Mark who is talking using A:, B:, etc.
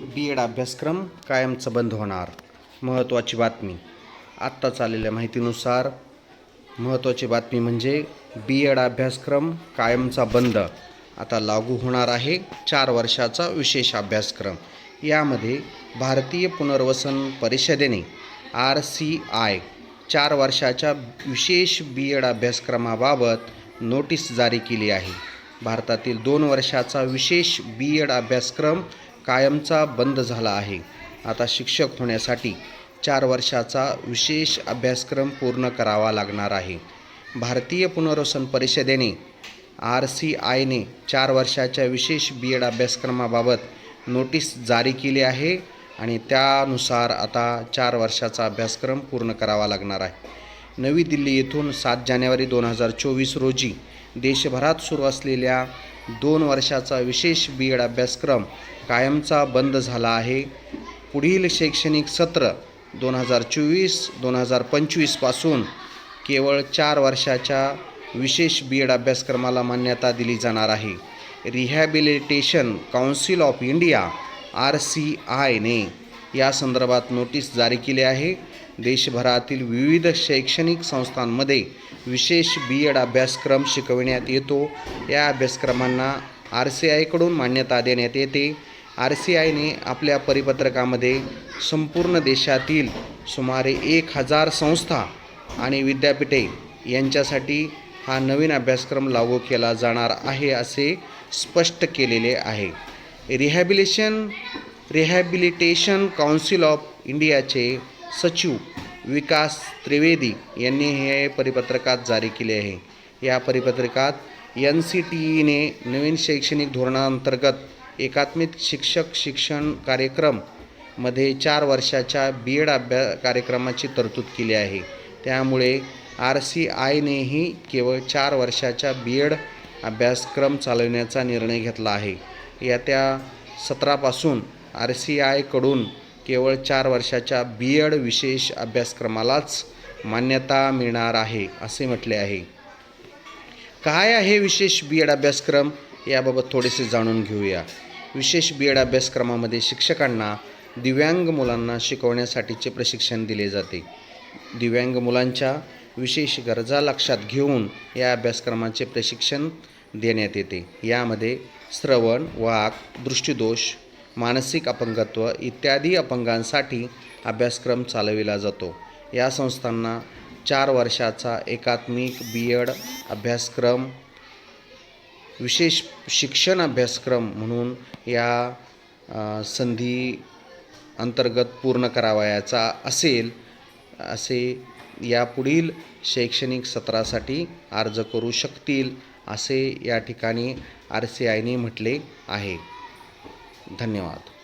A: B Ed अभ्यासक्रम कायमचं बंद होणार. महत्त्वाची बातमी. आत्ताच आलेल्या माहितीनुसार महत्त्वाची बातमी म्हणजे बी एड अभ्यासक्रम कायमचा बंद. आता लागू होणार आहे चार वर्षाचा विशेष अभ्यासक्रम. यामध्ये भारतीय पुनर्वसन परिषदेने आर सी आय चार वर्षाच्या विशेष बी एड अभ्यासक्रमाबाबत नोटीस जारी केली आहे. भारतातील दोन वर्षाचा विशेष बी एड अभ्यासक्रम कायमचा बंद झाला आहे. आता शिक्षक होण्यासाठी चार वर्षाचा विशेष अभ्यासक्रम पूर्ण करावा लागणार आहे. भारतीय पुनर्वसन परिषदेने आर सी आयने चार वर्षाच्या विशेष बी एड अभ्यासक्रमाबाबत नोटीस जारी केली आहे आणि त्यानुसार आता चार वर्षाचा अभ्यासक्रम पूर्ण करावा लागणार आहे. नवी दिल्ली येथून सात जानेवारी दोन हजार चोवीस रोजी देशभरात सुरू असलेल्या दोन वर्षाचा विशेष बी एड अभ्यासक्रम कायमचा बंद झाला आहे. पुढील शैक्षणिक सत्र दोन हजार चोवीस दोन हजार पंचवीसपासून केवळ चार वर्षाच्या विशेष बी एड अभ्यासक्रमाला मान्यता दिली जाणार आहे. Rehabilitation Council of India R C आयने या संदर्भात नोटीस जारी केली आहे. देशभरातील विविध शैक्षणिक संस्थांमध्ये विशेष बी एड अभ्यासक्रम शिकविण्यात येतो. या अभ्यासक्रमांना आर सी आयकडून मान्यता देण्यात येते. आर सी आयने आपल्या परिपत्रकामध्ये संपूर्ण देशातील सुमारे एक हजार संस्था आणि विद्यापीठे यांच्यासाठी हा नवीन अभ्यासक्रम लागू केला जाणार आहे असे स्पष्ट केलेले आहे. रिहॅबिलेशन रिहॅबिलिटेशन काउन्सिल ऑफ इंडियाचे सचिव विकास त्रिवेदी यांनी हे परिपत्रकात जारी केले आहे. या परिपत्रकात एन सी टी ईने नवीन शैक्षणिक धोरणाअंतर्गत एकात्मिक शिक्षक शिक्षण कार्यक्रममध्ये चार वर्षाच्या बी एड अभ्या कार्यक्रमाची तरतूद केली आहे. त्यामुळे आर सी आयनेही केवळ चार वर्षाच्या बी एड अभ्यासक्रम चालवण्याचा निर्णय घेतला आहे. येत्या सतरापासून आर सी आयकडून केवळ चार वर्षाच्या बी एड विशेष अभ्यासक्रमालाच मान्यता मिळणार आहे असे म्हटले आहे. काय आहे विशेष बी एड अभ्यासक्रम? याबाबत थोडेसे जाणून घेऊया. विशेष बी एड अभ्यासक्रमामध्ये शिक्षकांना दिव्यांग मुलांना शिकवण्यासाठीचे प्रशिक्षण दिले जाते. दिव्यांग मुलांच्या विशेष गरजा लक्षात घेऊन या अभ्यासक्रमाचे प्रशिक्षण देण्यात येते. यामध्ये श्रवण वाक दृष्टिदोष मानसिक अपंगत्व इत्यादी अपंगांसाठी अभ्यासक्रम चालविला जातो. या संस्थांना चार वर्षाचा एकात्मिक बी एड अभ्यासक्रम विशेष शिक्षण अभ्यासक्रम म्हणून या संधी अंतर्गत पूर्ण करावयाचा असेल असे यापुढील शैक्षणिक सत्रासाठी अर्ज करू शकतील असे या ठिकाणी आर सी आयने म्हटले आहे. धन्यवाद.